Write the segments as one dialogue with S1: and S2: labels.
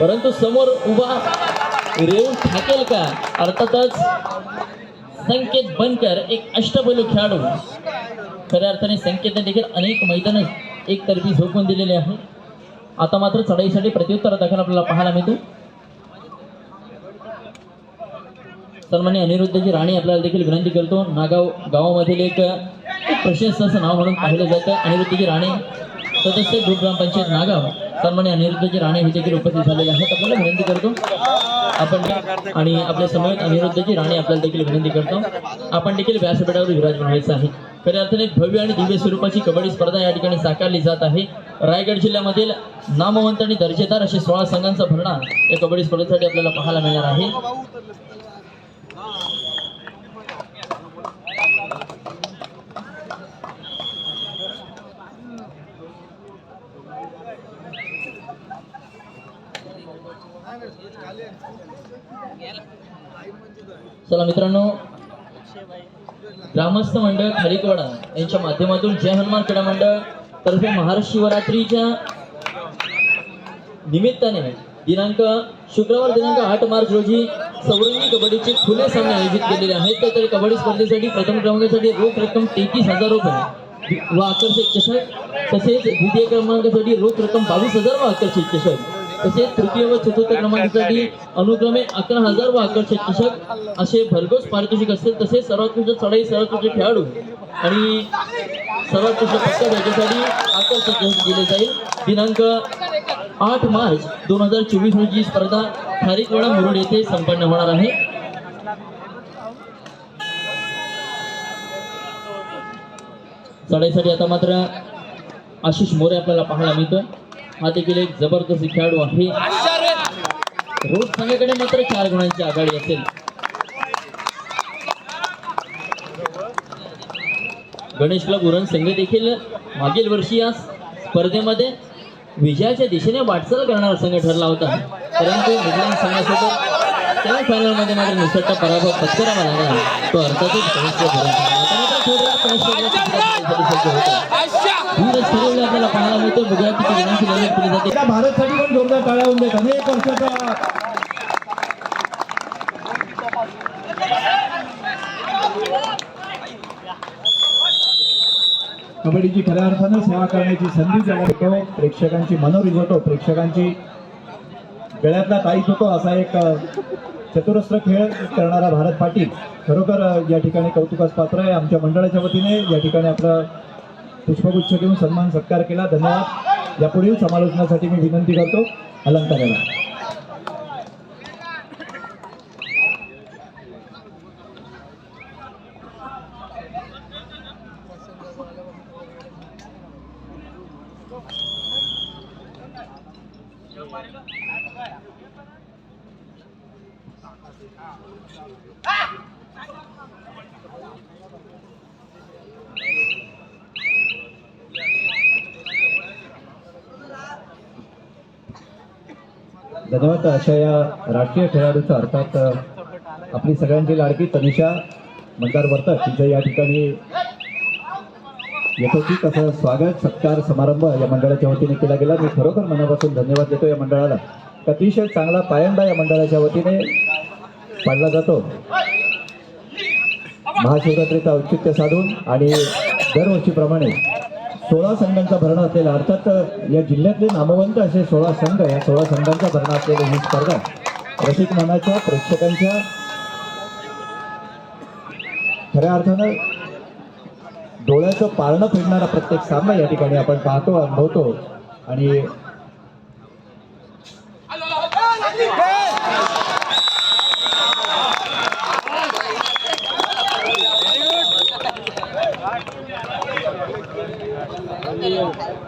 S1: परंतु समोर उभा रेवून ठाकेल का? अर्थातच संकेत बनकर एक अष्टपैलू खेळाडू. खऱ्या अर्थाने संकेतने देखील अनेक मैदान एक तर्फी झोकून दिलेले आहे. आता मात्र चढाईसाठी प्रत्युत्तर दाखल आपल्याला पाहायला मिळतो. सन्मान्य अनिरुद्धजी राणे आपल्याला देखील विनंती करतो. नागाव गावामधील एक एक प्रशस्त असं नाव म्हणून पाहिलं जातं. अनिरुद्धजी राणे सदस्य ग्रुप ग्रामपंचायत नागाव. सन्मान्य अनिरुद्धजी राणे हे देखील उपस्थित झालेले आहेत. आपल्याला विनंती करतो. आपण आणि आपल्यासमोर अनिरुद्धजी राणे आपल्याला देखील विनंती करतो. आपण देखील व्यासपीठावर विराजमान व्हायचं आहे. खऱ्या अर्थाने भव्य आणि दिव्य स्वरूपाची कबड्डी स्पर्धा या ठिकाणी साकारली जात आहे. रायगड जिल्ह्यामधील नामवंत आणि दर्जेदार असे सोळा संघांचा भरणा या कबड्डी स्पर्धेसाठी आपल्याला पाहायला मिळणार आहे. चला मित्रांनो ग्रामस्थ मंडळ खारीकवाडा यांच्या माध्यमातून जय हनुमान क्रीडा मंडळ तर्फे महाराष्ट्र शिवरात्रीच्या निमित्ताने दिनांक शुक्रवार दिनांक आठ मार्च रोजी सौरंगी कबड्डीचे खुले सामने आयोजित केलेले आहेत. तर कबड्डी स्पर्धेसाठी प्रथम क्रमांकासाठी रोख रक्कम तेहतीस हजार रुपये व आकर्षक चषक तसेच द्वितीय क्रमांकासाठी रोख रक्कम बावीस हजार व आकर्षक चषक. तसेच तृतीय व चतुर्थ क्रमांकासाठी अनुक्रमे अकरा हजार व आकर्षक चषक असे भरघोस पारितोषिक असतील. तसेच सर्वोत्कृष्ट चढाई सर्वोत्कृष्ट खेळाडू आणि सर्वोत्कृष्ट पक्ष याच्यासाठी आकर्षक चषक दिले जाईल. दिनांक आठ मार्च दोन हजार चोवीस रोजी स्पर्धा खारीकवाडा मुरुड येथे संपन्न होणार आहे. चढाईसाठी आता मात्र आशिष मोरे आपल्याला पाहायला मिळतोय. हा देखील एक जबरदस्त खेळाडू आहे. रोज संघाकडे मात्र चार गुणांची आघाडी असेल. गणेश क्लब उरण संघ देखील मागील वर्षी या स्पर्धेमध्ये विजयाच्या दिशेने वाटचाल करणारा संघ ठरला होता. परंतु मिडलँड संघासोबत सेमी फायनलमध्ये मात्र निसटता पराभव पत्करावा लागला. तो अर्थातच गणेश क्लब उरण संघ. होतं. धीरज ठरवले आपल्याला पाहायला मिळतो. बघूया किती गुणांची लढत केली जाते.
S2: भारतसाठी पण जोरदार टाळ्या होऊन देत अनेक वर्षाचा कबड्डीची खऱ्या अर्थानं सेवा करण्याची संधी ज्याला भेटतो प्रेक्षकांची मनं रिझवतो प्रेक्षकांची गळ्यातला ताईत होतो असा एक चतुरस्त्र खेळ करणारा भारत पाटील. खरोखर या ठिकाणी कौतुकास पात्र आहे. आमच्या मंडळाच्या वतीने या ठिकाणी आपलं पुष्पगुच्छ देऊन सन्मान सत्कार केला. धन्यवाद. यापुढील समालोचनासाठी मी विनंती करतो. अलंकाराला धन्यवाद अशा या राष्ट्रीय खेळाडूचं अर्थात आपली सगळ्यांची लाडकी तनिषा मंदार वर्तक तिचं या ठिकाणी यथोचित असं स्वागत सत्कार समारंभ या मंडळाच्या वतीने केला गेला. मी खरोखर मनापासून धन्यवाद देतो या मंडळाला. अतिशय चांगला पायंडा या मंडळाच्या वतीने पाडला जातो. महाशिवरात्रीचं औचित्य साधून आणि दरवर्षीप्रमाणे सोळा संघांचा भरणा असलेला अर्थात या जिल्ह्यातले नामवंत असे सोळा संघ या सोळा संघांचा भरणा असलेली ही स्पर्धा. रसिक मनाच्या प्रेक्षकांच्या खऱ्या अर्थानं डोळ्याचं पाळणं फिरणारा प्रत्येक सामना या ठिकाणी आपण पाहतो अनुभवतो. आणि ಕರೆಯೋದು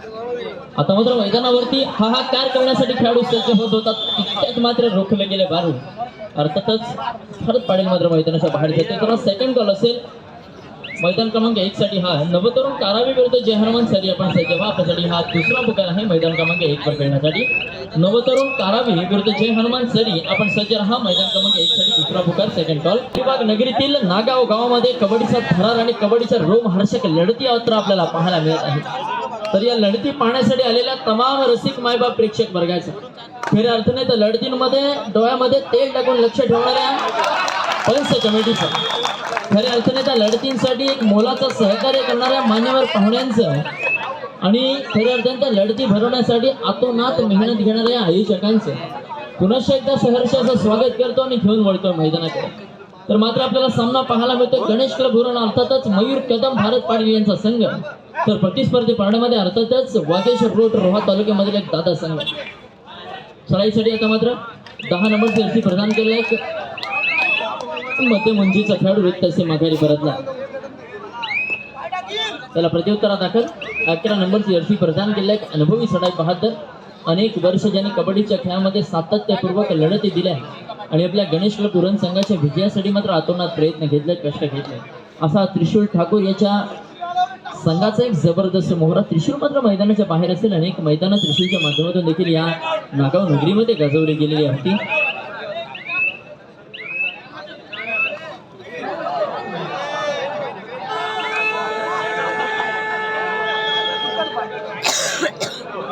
S1: आता मात्र मैदानावरती हाहाकार करण्यासाठी खेळाडू सज्ज होत होता. तितक्यात मात्र रोखले गेले बारू अर्थातच खरंच पाडेल मात्र मैदानाच्या बाहेर जाते तर सेकंड कॉल असेल. मैदान क्रमांक एक साठी हा नवतरुण कारावी विरुद्ध जय हनुमान सरी आपण सज्ज व्हा. आपल्यासाठी हा दुसरा पुकार आहे मैदान क्रमांक एक वर खेळण्यासाठी. नवतरुण कारावी विरुद्ध जय हनुमान सरी आपण सज्ज राहा. मैदान क्रमांक एक साठी दुसरा पुकार सेकंड कॉल विभाग नगरीतील नागाव गावामध्ये कबड्डीचा थरार आणि कबड्डीचा रोम हर्षक लढती यात्रा आपल्याला पाहायला मिळत आहे. तर या लढती पाहण्यासाठी आलेल्या तमाम रसिक मायबाप प्रेक्षक वर्गाचे. खऱ्या अर्थाने तर लढतींमध्ये डोळ्यामध्ये तेल टाकून लक्ष ठेवणाऱ्या पंच कमिटीचं. खऱ्या अर्थाने त्या लढतींसाठी एक मोलाचं सहकार्य करणाऱ्या मान्यवर पाहुण्यांचं आणि खऱ्या अर्थाने त्या लढती भरवण्यासाठी आतोनात मेहनत घेणाऱ्या आयोजकांचं. पुनश्च एकदा सहर्षाचं स्वागत करतो आणि घेऊन वळतो मैदानाकडे. तर मात्र आपल्याला सामना पाहायला मिळतो. गणेश क्लब अर्थातच मयूर कदम भारत पाटील यांचा संघ. तर प्रतिस्पर्धी पारड्यामध्ये अर्थातच वागेश्वर रोड रोहा तालुक्यामधील एक दादा संघ. चढाईसाठी आता मात्र दहा नंबर जर्सी प्रदान केला एक मध्य मंजीचा खेळाडू रिक्त असे माघारी परतला. त्याला प्रत्युत्तरा दाखल. अकरा नंबरची जर्सी प्रदान केला एक अनुभवी सडाई बहादर. अनेक वर्ष ज्यांनी कबड्डीच्या खेळामध्ये सातत्यपूर्वक लढती दिल्या आणि आपल्या गणेश क्लब उरण संघाच्या विजयासाठी मात्र आतोनात प्रयत्न घेतले कष्ट घेतले असा त्रिशूल ठाकूर याच्या संघाचा एक जबरदस्त मोहरा. त्रिशूल मात्र मैदानाच्या बाहेर असेल अनेक मैदानं त्रिशूलच्या माध्यमातून देखील या नागाव नगरीमध्ये गाजवली गेलेली होती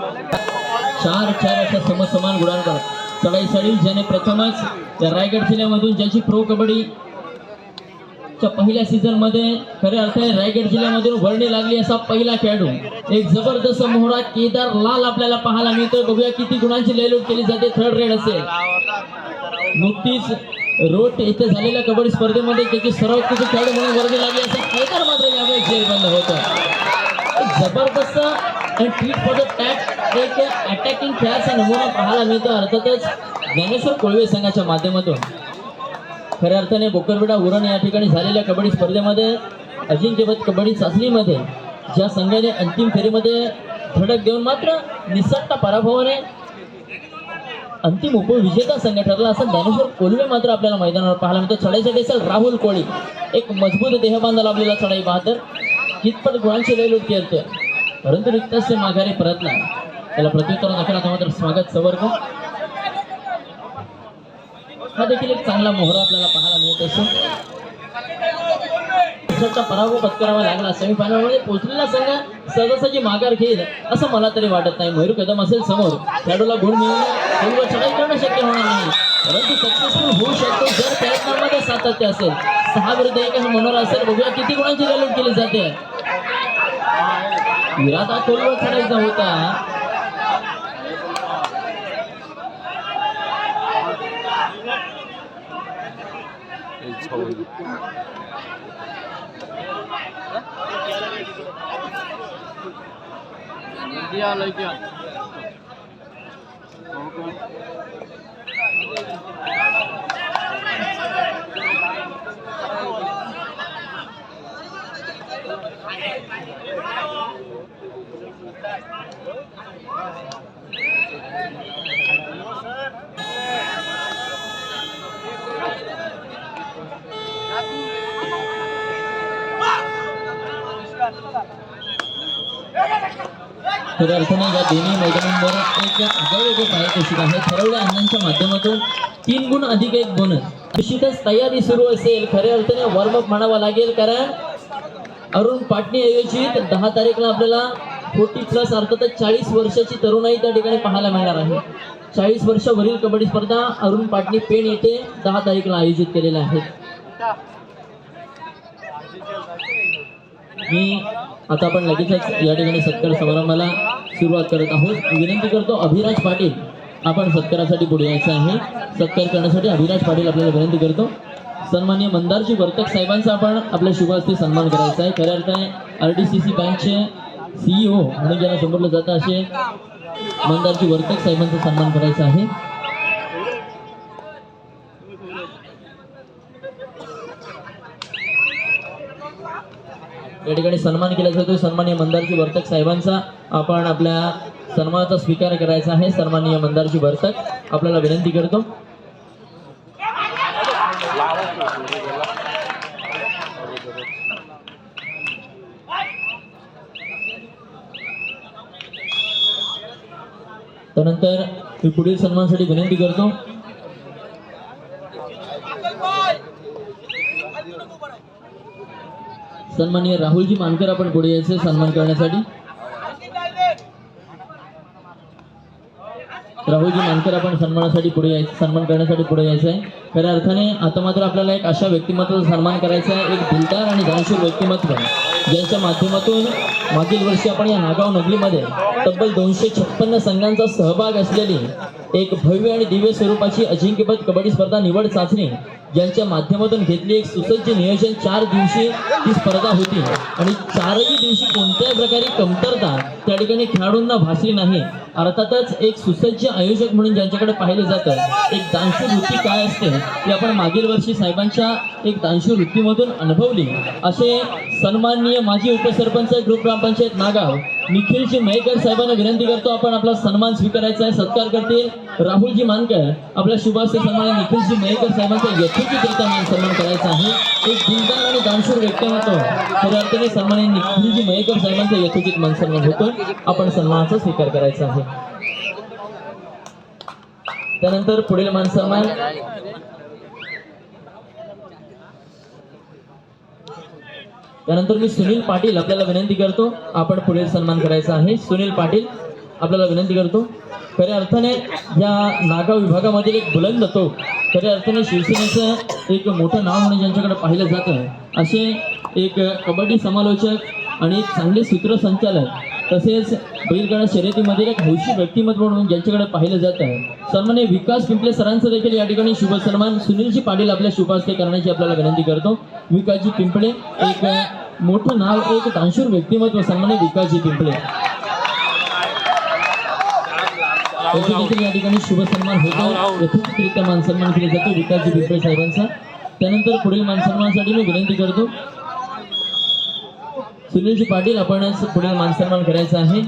S1: चार चार अशा समसमान गुणांवर चढाईसाठी ज्याने प्रथमच रायगड जिल्ह्यामधून ज्याची प्रो कबड्डी च्या पहिल्या सीझनमध्ये खऱ्या अर्थाने रायगड जिल्ह्यामधून वर्णी लागली असा पहिला खेळाडू. एक जबरदस्त मोहरा केदार लाल आपल्याला पाहायला मिळतो बघूया किती गुणांची लयलूट केली जाते. थर्ड रेड असेल. नुकतीच रोट येथे झालेल्या कबड्डी स्पर्धेमध्ये त्याची सर्वोत्कृष्ट खेळाडू म्हणून वर्णी लागली असा केदार मात्र यावेळी जेरबंद होतं. एक जबरदस्त आणि ट्रीट फॉर द टॅक एक अटॅकिंग खेळाचा नमुना पाहायला मिळतो. अर्थातच ज्ञानेश्वर कोळवे संघाच्या माध्यमातून. खऱ्या अर्थाने बोकरविडा उरण या ठिकाणी झालेल्या कबड्डी स्पर्धेमध्ये अजिंक्यपद कबड्डी चाचणीमध्ये ज्या संघाने अंतिम फेरीमध्ये धडक देऊन मात्र निसट्टा पराभवाने अंतिम उपविजेता संघ ठरला असं ज्ञानेश्वर कोल्हे मात्र आपल्याला मैदानावर पाहायला मिळतो. चढाईसाठी असेल राहुल कोळी. एक मजबूत देहबांधा लाभलेला चढाई बहादर. कितपत गुणांची लयलूट केलते परंतु रिक्तस्य माघारी परतला त्याला प्रत्युत्तर दाखल मात्र स्वागत सवर्ग. हा देखील एक चांगला मोहरा आपल्याला पाहायला मिळत असतो पराभव पत्करावा लागला. सेमीफायनलमध्ये पोहोचलेला संघ सहजासहजी माघार घेईल असं मला तरी वाटत नाही. मयूर कदम असेल समोर. खेळाडूला गुण मिळवणं चढाई करणं शक्य होणार नाही. परंतु सक्सेसफुल होऊ शकतो जर प्रयत्नांमध्ये सातत्य असेल. सहा विरुद्ध एक हा मनोरा असेल. बघूया किती गुणांची लढत केली जाते. विराट हा खोलवर चढायचा होता. সবাই দিয়া লাইকিয়া Thank you. खऱ्या अर्थाने या दोन्ही मैदानांवर एक आगळवेगळं पारितोषिक आहे ठरवल्या अन्नांच्या माध्यमातून तीन गुण अधिक एक बोनस निश्चितच तयारी सुरू असेल खऱ्या अर्थाने वॉर्मअप म्हणावा लागेल कारण अरुण पाटणी आयोजित दहा तारीखला आपल्याला फोर्टी प्लस अर्थातच चाळीस वर्षाची तरुणाई त्या ठिकाणी पाहायला मिळणार आहे. चाळीस वर्षावरील कबड्डी स्पर्धा अरुण पाटणी पेण येथे दहा तारीखला आयोजित केलेल्या आहेत. मी आता आपण लगेचच या ठिकाणी सत्कार समारंभाला सुरुवात करत आहोत. विनंती करतो अभिराज पाटील आपण सत्कारासाठी पुढे यायचं आहे. सत्कार करण्यासाठी अभिराज पाटील आपल्याला विनंती करतो. सन्मान्य मंदारजी वर्तक साहेबांचा आपण आपल्या शुभहस्ते सन्मान करायचा आहे. खऱ्या अर्थाने आर डी सी सी बँकचे सीईओ म्हणून ज्यांना संबोधलं जातं असे मंदारजी वर्तक साहेबांचा सन्मान करायचा आहे. या ठिकाणी सन्मान केला जातो सन्मान्य मंदारजी वर्तक साहेबांचा आपण आपल्या सन्मानाचा स्वीकार करायचा आहे. सन्माननीय मंदारजी वर्तक. आपल्याला विनंती करतो. त्यानंतर मी पुढील सन्मानासाठी विनंती करतो. सन्माननीय राहुलजी मानकर आपण पुढे यायचे सन्मान करण्यासाठी. राहुलजी मानकर आपण सन्मानासाठी पुढे यायचं सन्मान करण्यासाठी पुढे यायचं आहे. खऱ्या अर्थाने आता मात्र आपल्याला एक अशा व्यक्तिमत्वाचा सन्मान करायचा आहे. एक दिलदार आणि दानशूर व्यक्तिमत्व ज्यांच्या माध्यमातून मागील वर्षी आपण या नागाव नगरीमध्ये तब्बल दोनशे छप्पन्न संघांचा सहभाग असलेली एक भव्य आणि दिव्य स्वरूपाची अजिंक्यपद कबड्डी स्पर्धा निवड चाचणी ज्यांच्या माध्यमातून घेतली एक सुसज्ज नियोजन. चार दिवशी ही स्पर्धा होती. आणि चारही दिवशी कोणत्याही प्रकारे कमतरता त्या ठिकाणी खेळाडूंना भासली नाही. अर्थातच एक सुसज्ज आयोजक म्हणून ज्यांच्याकडे पाहिलं जातं एक दानशूर वृत्ती काय असते ती आपण मागील वर्षी साहेबांच्या एक दानशूर वृत्तीमधून अनुभवली. असे सन्माननीय माजी उपसरपंच ग्रुप ग्रामपंचायत नागाव निखिलजी मयेकर साहेबांना विनंती करतो आपण आपला सन्मान स्वीकारायचा आहे सत्कार करतील. राहुलजी मानकर आपल्या शुभाशय सन्मान निखिलजी मयेकर साहेबांचा यथोचितरित्या मान सन्मान करायचा आहे. एक जिंकदार आणि दानशूर व्यक्तिमत्व खऱ्या अर्थाने सन्मान निखिलजी मयेकर साहेबांचा यथोचित मान सन्मान होतो आपण सन्मानाचा स्वीकार करायचा आहे. त्यानंतर पुढील मान सन्मान. त्यानंतर मी सुनील पाटील आपल्याला विनंती करतो आपण पुढील सन्मान करायचा आहे. सुनील पाटील आपल्याला विनंती करतो. खऱ्या अर्थाने या नागाव विभागामधील एक बुलंद तो खऱ्या अर्थाने शिवसेनेचं एक मोठं नाव म्हणून ज्यांच्याकडे पाहिलं जातं असे एक कबड्डी समालोचक आणि चांगले सूत्रसंचालक तसेच बैलगाडा शर्यतीमधील एक हौशी व्यक्तिमत्व म्हणून ज्यांच्याकडे पाहिलं जात. आहे सन्मान्य विकास पिंपले सरांचं देखील या ठिकाणी शुभ सन्मान. सुनीलजी पाटील आपल्या शुभास्ते करण्याची आपल्याला विनंती करतो. विकासजी पिंपळे. एक मोठं नाव एक दानशूर व्यक्तिमत्व सन्मान्य विकासजी पिंपळे. देखील या ठिकाणी शुभ सन्मान होतो. यथोचितरित्या मान सन्मान केले जातो विकासजी पिंपळे साहेबांचा. त्यानंतर पुढील मानसन्मानासाठी मी विनंती करतो. सुनीलजी पाटील आपण पुढील मान सन्मान करायचा आहे.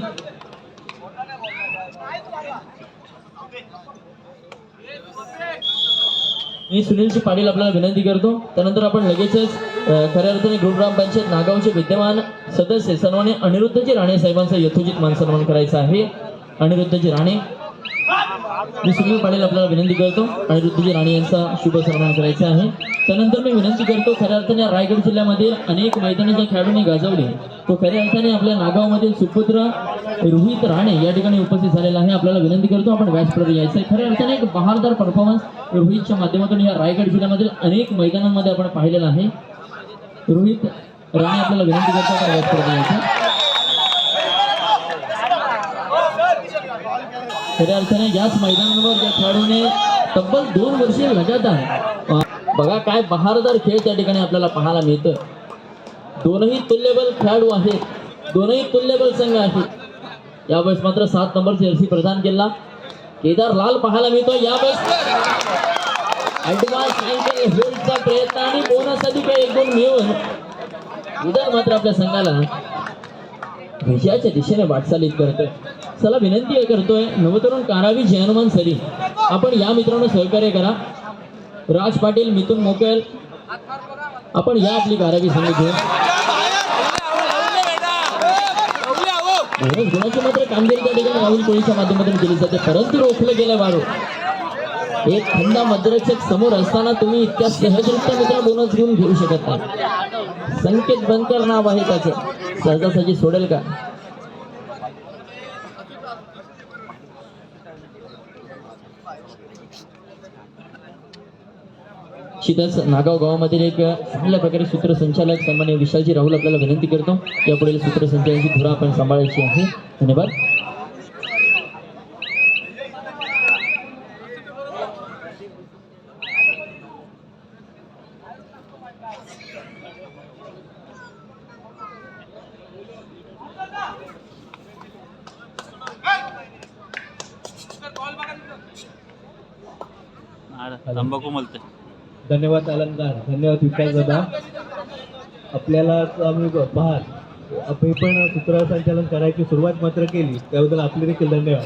S1: मी सुनीलजी पाटील आपल्याला विनंती करतो. त्यानंतर आपण लगेचच खऱ्या अर्थाने ग्रुप ग्रामपंचायत नागावचे विद्यमान सदस्य सन्माने अनिरुद्धजी राणे साहेबांचा यथोचित मान सन्मान करायचा आहे. अनिरुद्धजी राणे मी सुनील पाटील आपल्याला विनंती करतो आणि ऋतुजी राणे यांचा शुभ सन्मान करायचा आहे. त्यानंतर मी विनंती करतो खऱ्या अर्थाने रायगड जिल्ह्यामधील अनेक मैदानाच्या खेळाडूंनी गाजवले तो खऱ्या अर्थाने आपल्या नागावमधील सुपुत्र रोहित राणे या ठिकाणी उपस्थित झालेला आहे. आपल्याला विनंती करतो आपण व्यासपीठावर यायचं आहे. खऱ्या अर्थाने एक बहारदार परफॉर्मन्स रोहितच्या माध्यमातून या रायगड जिल्ह्यामधील अनेक मैदानांमध्ये आपण पाहिलेलं आहे. रोहित राणे आपल्याला विनंती करतो आपण व्यासपीठावर यायचं खऱ्या अर्थाने याच मैदानावर या खेळाडूने तब्बल दोन वर्षे लगातार बघा काय बहारदार खेळ त्या ठिकाणी आपल्याला पाहायला मिळतं दोनही तुल्यबल खेळाडू आहेत. दोनही तुल्यबल संघ आहेत. यावेळेस मात्र सात नंबर जर्सी प्रदान केला. केदार लाल पाहायला मिळतो यावेळेस प्रयत्न आणि बोनससाठी काही एक दोन मिळून उदर मात्र आपल्या संघाला विजयाच्या दिशेने वाटचालीत करतोय. चला विनंती करतोय नवतरुण कारावी जयनुमान सरी. आपण या मित्रांनो सहकार्य करा. राज पाटील मिथुन मोकेल आपण या आपली कारावी संघ घेऊन गुणाची मात्र कामगिरी त्या ठिकाणी राहुल कोळीच्या माध्यमातून केली जाते परंतु रोखलं गेलं वारो. एक खंडा मद्रक्षक समोर असताना तुम्ही इतक्या सहजरित्या मित्र बोनस घेऊन घेऊ शकत नाही. संकेत बनकर नाव आहे त्याचं. सहजासहजी सोडेल का? शितच नागाव गावामधील एक चांगल्या प्रकारे सूत्रसंचालक सन्मान्य विशालजी राहुल आपल्याला विनंती करतो. यापुढील सूत्रसंचालनाची धुरा आपण सांभाळायची आहे. धन्यवाद.
S3: तंबाखू मलते.
S4: धन्यवाद अलंकार धन्यवाद विकास दादा. आपल्याला आम्ही ब- पाहाल आपण पण सूत्रसंचालन करायची सुरुवात मात्र केली. त्याबद्दल आपले देखील धन्यवाद.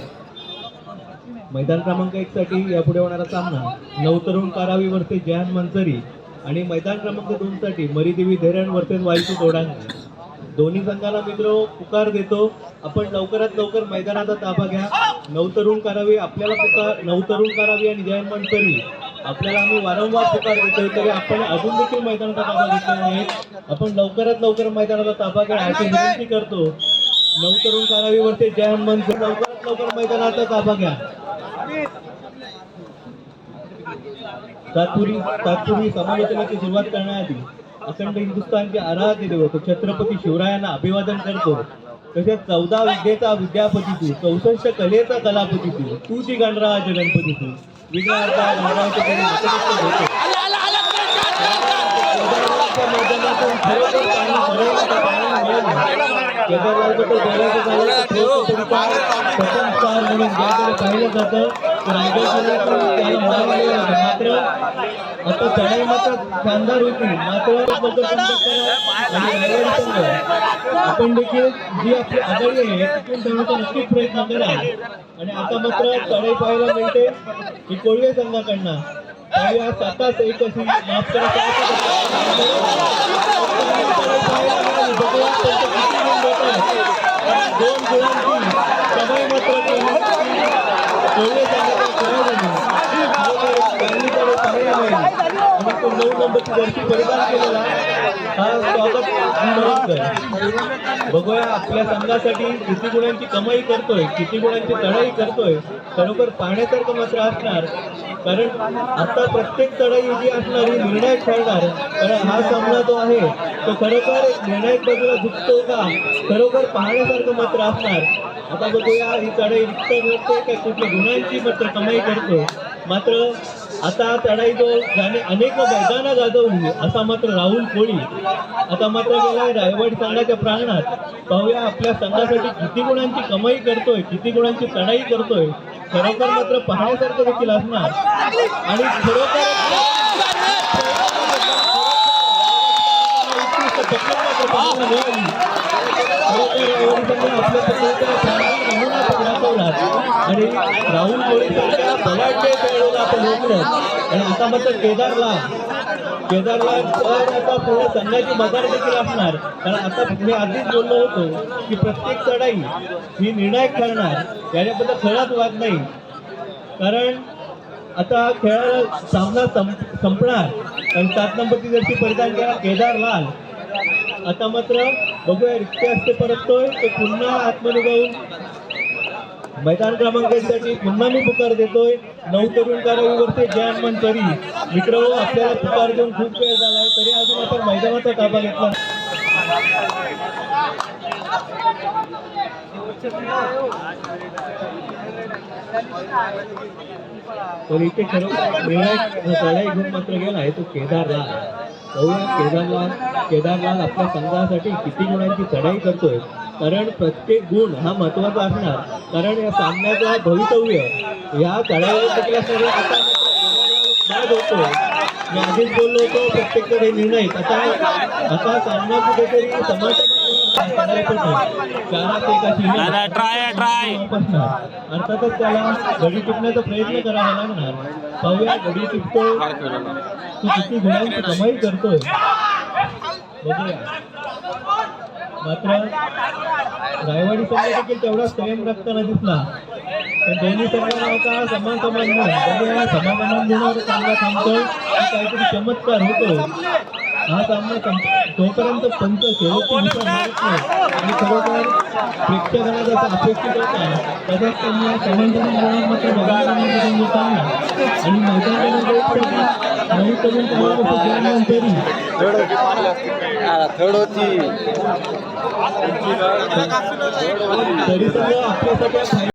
S4: मैदान क्रमांक एक साठी यापुढे होणारा सामना नवतरुण कारावी वर्सेस जयान मनसरी आणि मैदान क्रमांक दोन साठी मरीदेवी धैरण वर्सेस वाईचू तोडांगे दोन्ही संघाला मित्र पुकार देतो. आपण लवकरात लवकर मैदानाचा ताबा घ्या. नवतरुण करावी आपल्याला पुकार नवतरुण करावी आणि जयन मनसरी. आपल्याला आम्ही वारंवार पुकार देतोय तरी आपण अजून देखील मैदानाचा ताबा घेतलेला नाही. आपण लवकरात लवकर मैदानाचा ताबा घ्या अशी विनंती करतो. नवतरुण करावीवरती जयन मनसरी लवकरात लवकर मैदानाचा ताबा घ्या. तात्पुरी तात्पुरी समालोचनाची सुरुवात करण्याआधी अखंड हिंदुस्थानचे आराध्य देवत छत्रपती शिवरायांना अभिवादन करतो. तसेच चौदा विद्येचा विद्यापती तू चौसष्ट कलेचा कलापती तू तू जी गणराज गणपती तू होतो. खरोखर झालं प्रथम स्थान म्हणून ज्याकडे पाहिलं जातं आहे. मात्र आता चढाई मात्र शानदार होती मात्र आपण देखील जी आपली आघाडी आहे टिकून ठेवण्याचा नक्कीच प्रयत्न करा आणि आता मात्र चढाई पाहायला मिळते ही कोळवे संघाकडनं पाहूया सातास एक अशी माफ करा चढाई पाहायला मिळाली. बघूया त्यांचे किती गुण भेटतात. दोन गुणांची चढाई मात्र केली. कोळवे संघाचा खेळाडूंनी चांगलीकडे पाहायला मिळाली. आणि तो नऊ नंबरची वरती परिधान केलेला हा स्वागत बघूया आपल्या संघासाठी किती गुणांची कमाई करतोय किती गुणांची चढाई करतोय खरोखर पाहण्यासारखं मात्र असणार. कारण आता प्रत्येक चढाई जी असणार ही निर्णायक ठरणार कारण हा सामना जो आहे तो खरोखर निर्णायक बाजूला झुकतो का? खरोखर पाहण्यासारखं मात्र असणार. आता बघूया ही चढाई रिक्त घडते का? कुठल्या गुणांची मात्र कमाई करतो मात्र आता चढाई जो ज्याने अनेक मैदानं गाजवली असा मात्र राहुल कोळी आता मात्र गेलाय रायवाड संघाच्या प्रांगणात पाहूया आपल्या संघासाठी किती गुणांची कमाई करतोय किती गुणांची चढाई करतोय खरोखर मात्र पाहण्यासारखं देखील असणार आणि खरोखर आपल्या आणि राहुल कोळी बलाढ्य खेळाडूला आपण आणि आता मात्र केदारला केदारला तर आता पुढे संघाची मदार देखील असणार कारण आता मी आधीच बोललो होतो की प्रत्येक चढाई ही निर्णायक ठरणार याच्याबद्दल खराच वाद नाही कारण आता खेळ सामना संपणार आणि सात नंबरची जर्सी परिधान केला केदार लाल आता मात्र बघूया रिक्त असते परततोय तो पुन्हा आतमध्ये जाऊन मैदान क्रमांकसाठी पुन्हा मी पुकार देतोय. नऊ तरुण कारवाईवरती जयान मनसरी मित्र आपल्याला पुकार देऊन खूप वेळ झालाय. तरी अजून आपण मैदानाचा ताबा घेतला. तर इथे खरोखर निर्णायक चढाई घेऊन मात्र आहे तो केदारलाल केदारलाल केदारलाल आपल्या संघासाठी किती गुणांची चढाई करतोय. कारण प्रत्येक गुण हा महत्त्वाचा असणार. कारण या सामन्याचं भवितव्य या चढाईवर. आता बाद होतो. मी आधीच बोललो होतो प्रत्येककडे निर्णय. आता आता सामना कुठेतरी वापसणार. अर्थातच त्याला गडी टिपण्याचा प्रयत्न करावा लागणार. पाहूया गडी टिपतोय. तू किती गुणांची कमाई करतोय. बघूया. मात्र रायवाडी संघ देखील तेवढा संयम राखताना दिसला. पण दोन्ही संघांना होता समान समान गुण बघूया समाधान गुणावर चांगला थांबतोय काहीतरी चमत्कार होतो. हा सामना तोपर्यंत पंच शेवटची दिशा मारत नाही. आणि खरोखर प्रेक्षकांना जसं अपेक्षित होता तसंच त्यांनी या समान मात्र बघायला मिळालं आणि मैदानामध्ये नवीन तरुण